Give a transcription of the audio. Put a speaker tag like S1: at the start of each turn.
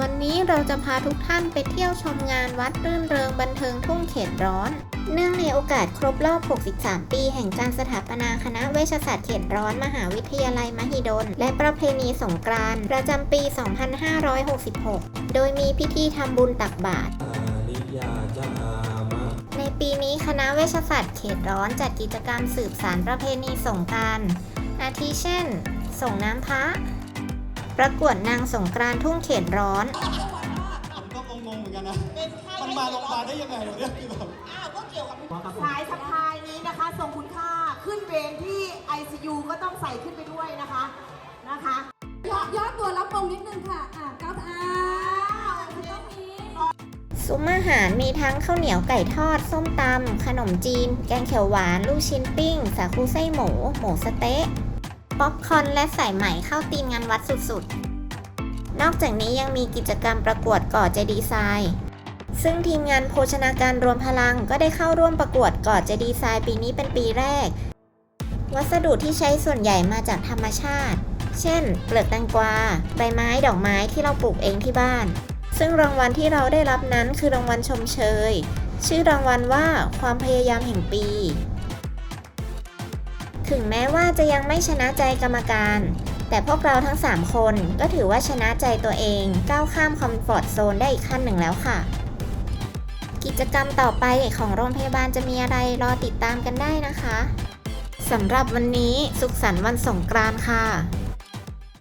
S1: วันนี้เราจะพาทุกท่านไปเที่ยวชมงานวัดรื่นเริงบันเทิงทุ่งเขตร้อน เนื่องในโอกาสครบรอบ 63 ปี แห่งการสถาปนาคณะเวชศาสตร์เขตร้อนมหาวิทยาลัยมหิดล และประเพณีสงกรานต์ประจำปี 2566 โดยมีพิธีทำบุญตักบาตรในปีนี้คณะเวชศาสตร์เขตร้อนจัดกิจกรรมสืบสารประเพณีสงกรารอาทิเช่น ส่งน้ำพระ ประกวดนางสงกรานต์ทุ่งเขตร้อน
S2: ผมก็งงๆเหมือนกันนะมันมาโรงพยาบาลได้ยังไงวะเนี่ยคือแบบ
S3: อ้าวก็เกี่ยวกับสายสะพายนี้นะคะทรงคุณค่าขึ้นเวรที่ ICU ก็ต้องใส่ขึ้นไปด้วยนะคะนะคะ
S4: ยอดยอดตัวรับมงนิดนึงค่ะอะก้าวอ้าวมันต้องมี
S1: ซุ้มอาหารมีทั้งข้าวเหนียวไก่ทอด ส้มตำขนมจีน แกงเขียวหวาน ลูกชิ้นปิ้ง สาคูไส้หมู หมูสะเต๊ะ ป๊อปคอร์นและสายไหมเข้าตีมงานวัดสุดๆ นอกจากนี้ยังมีกิจกรรมประกวดก่อเจดีย์ทรายซึ่งทีมงานโภชนาการรวมพลังก็ได้เข้าร่วมประกวดก่อเจดีย์ทรายปีนี้เป็นปีแรก วัสดุที่ใช้ส่วนใหญ่มาจากธรรมชาติ เช่น เปลือกแตงกวา ใบไม้ดอกไม้ที่เราปลูกเองที่บ้าน ซึ่งรางวัลที่เราได้รับนั้นคือรางวัลชมเชย ชื่อรางวัลว่าความพยายามแห่งปี ถึงแม้ว่าจะยังไม่ชนะใจกรรมการ แต่พวกเราทั้ง 3 คนก็ถือว่าชนะใจตัวเองก้าวข้ามคอมฟอร์ทโซนได้อีกขั้นหนึ่งแล้วค่ะ กิจกรรมต่อไปของโรงพยาบาลจะมีอะไรรอติดตามกันได้นะคะสำหรับวันนี้สุขสันต์วันสงกรานต์ค่ะ